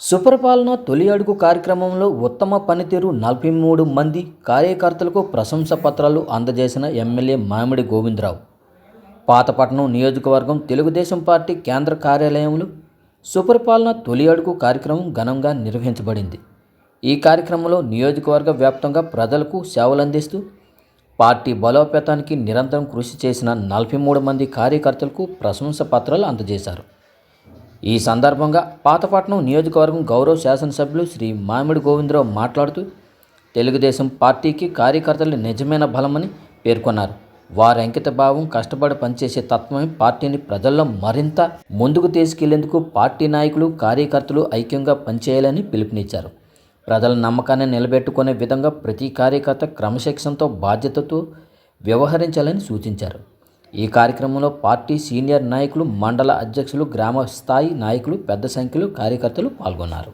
సుపరిపాలన తొలి అడుగు కార్యక్రమంలో ఉత్తమ పనితీరు నలభై మూడు మంది కార్యకర్తలకు ప్రశంస పత్రాలు అందజేసిన ఎమ్మెల్యే మామిడి గోవిందరావు. పాతపట్నం నియోజకవర్గం తెలుగుదేశం పార్టీ కేంద్ర కార్యాలయంలో సుపరిపాలన తొలి అడుగు కార్యక్రమం ఘనంగా నిర్వహించబడింది. ఈ కార్యక్రమంలో నియోజకవర్గ వ్యాప్తంగా ప్రజలకు సేవలందిస్తూ పార్టీ బలోపేతానికి నిరంతరం కృషి చేసిన నలభై మూడు మంది కార్యకర్తలకు ప్రశంస పత్రాలు అందజేశారు. ఈ సందర్భంగా పాతపట్నం నియోజకవర్గం గౌరవ శాసనసభ్యులు శ్రీ మామిడి గోవిందరావు మాట్లాడుతూ తెలుగుదేశం పార్టీకి కార్యకర్తలు నిజమైన బలమని పేర్కొన్నారు. వారి అంకిత భావం కష్టపడి పనిచేసే తత్వమే పార్టీని ప్రజల్లో మరింత ముందుకు తీసుకెళ్ళేందుకు పార్టీ నాయకులు కార్యకర్తలు ఐక్యంగా పనిచేయాలని పిలుపునిచ్చారు. ప్రజల నమ్మకాన్ని నిలబెట్టుకునే విధంగా ప్రతి కార్యకర్త క్రమశిక్షణతో బాధ్యతతో వ్యవహరించాలని సూచించారు. ఈ కార్యక్రమంలో పార్టీ సీనియర్ నాయకులు మండల అధ్యక్షులు గ్రామ స్థాయి నాయకులు పెద్ద సంఖ్యలో కార్యకర్తలు పాల్గొన్నారు.